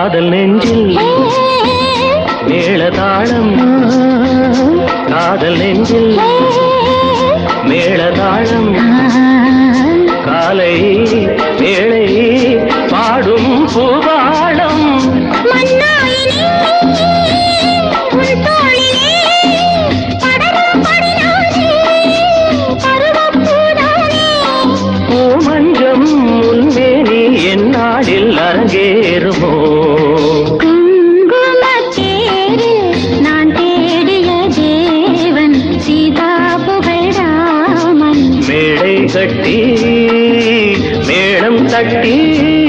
காதல் நெஞ்சில் மேளதாளம். காதல் நெஞ்சில் மேளதாளம். காலை வேளை பாடும் பூபாளம். பூமஞ்சம் முன்மேனி என்னாடில் அரங்கேறுமோ? மேடை கட்டி மேளம் தட்டி பா